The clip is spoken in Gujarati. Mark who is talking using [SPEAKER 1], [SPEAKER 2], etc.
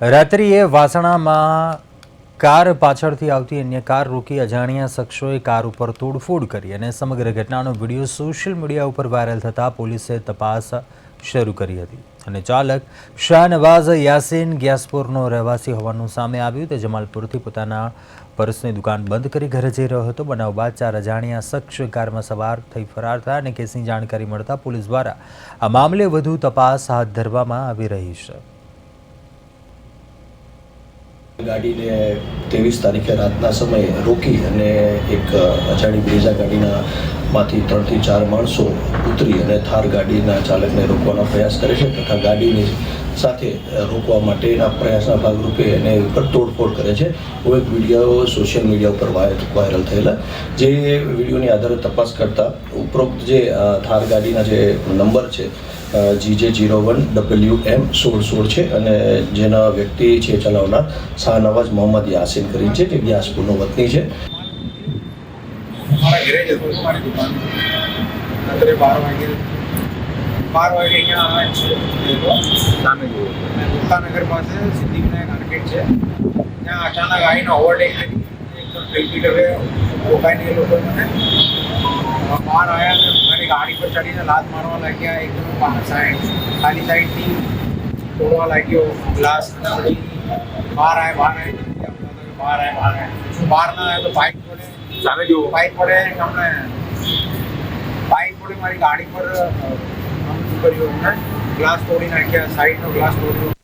[SPEAKER 1] રાત્રિએ વાસણામાં કાર પાછળથી આવતી અન્ય કાર રોકી અજાણ્યા શખ્સોએ કાર ઉપર તોડફોડ કરી અને સમગ્ર ઘટનાનો વીડિયો સોશિયલ મીડિયા ઉપર વાયરલ થતાં પોલીસે તપાસ શરૂ કરી હતી. અને ચાલક શાહનવાઝ યાસીન ગ્યાસપુરનો રહેવાસી હોવાનું સામે આવ્યું તે જમાલપુરથી પોતાના પર્સની દુકાન બંધ કરી ઘરે જઈ રહ્યો હતો. બનાવ બાદ ચાર અજાણ્યા શખ્સ કારમાં સવાર થઈ ફરાર થયા અને કેસની જાણકારી મળતા પોલીસ દ્વારા આ મામલે વધુ તપાસ હાથ ધરવામાં આવી રહી છે.
[SPEAKER 2] ગાડીને ત્રેવીસ તારીખે રાતના સમયે રોકી અને એક અજાણી બ્રેઝા ગાડીના માંથી ત્રણથી ચાર માણસો ઉતરી અને થાર ગાડીના ચાલકને રોકવાનો પ્રયાસ કરે છે તથા ગાડીની સાથે રોકવા માટેના પ્રયાસના ભાગરૂપે એને ઉપર તોડફોડ કરે છે. એવો એક વીડિયો સોશિયલ મીડિયા ઉપર વાય- વાયરલ થયેલા. જે વિડીયોની આધારે તપાસ કરતા ઉપરોક્ત જે થાર ગાડીના જે નંબર છે GJ zero one, W M સોળ સોળ છે અને જેના વ્યક્તિ છે ચલાવનાર શાહનવાજ મોહમ્મદ યાસીન કરીને છે, જે વ્યાસપુરનો વતની છે.
[SPEAKER 3] મારા ઘરે જતો હતો મારી દુકાન રાત્રે બાર વાગે બાર વાગે અહીંયા આવે છે લોકો સામે જુઓ અને ગુપ્તાનગર પાસે સિદ્ધિવિનાયક માર્કેટ છે ત્યાં અચાનક આવીને ઓવરટેક કરી એકદમ પ્રેક્ટિકલે રોકાઈને એ લોકો મને બહાર આવ્યા અને મારી ગાડી પર ચડીને લાત મારવા લાગ્યા એકદમ બહાર સાઈડ ખાલી સાઈડથી તોડવા લાગ્યો ગ્લાસ અને પછી બહાર આવે બહાર આવે બહાર આવે બહાર આવે બહાર ના આવે તો બાઇક પડે સામે જો બાઇક પડે અમને બાઇક પડે મારી ગાડી પર કર્યું અમને? ગ્લાસ તોડી નાખ્યા, સાઈડનો ગ્લાસ તોડ્યો.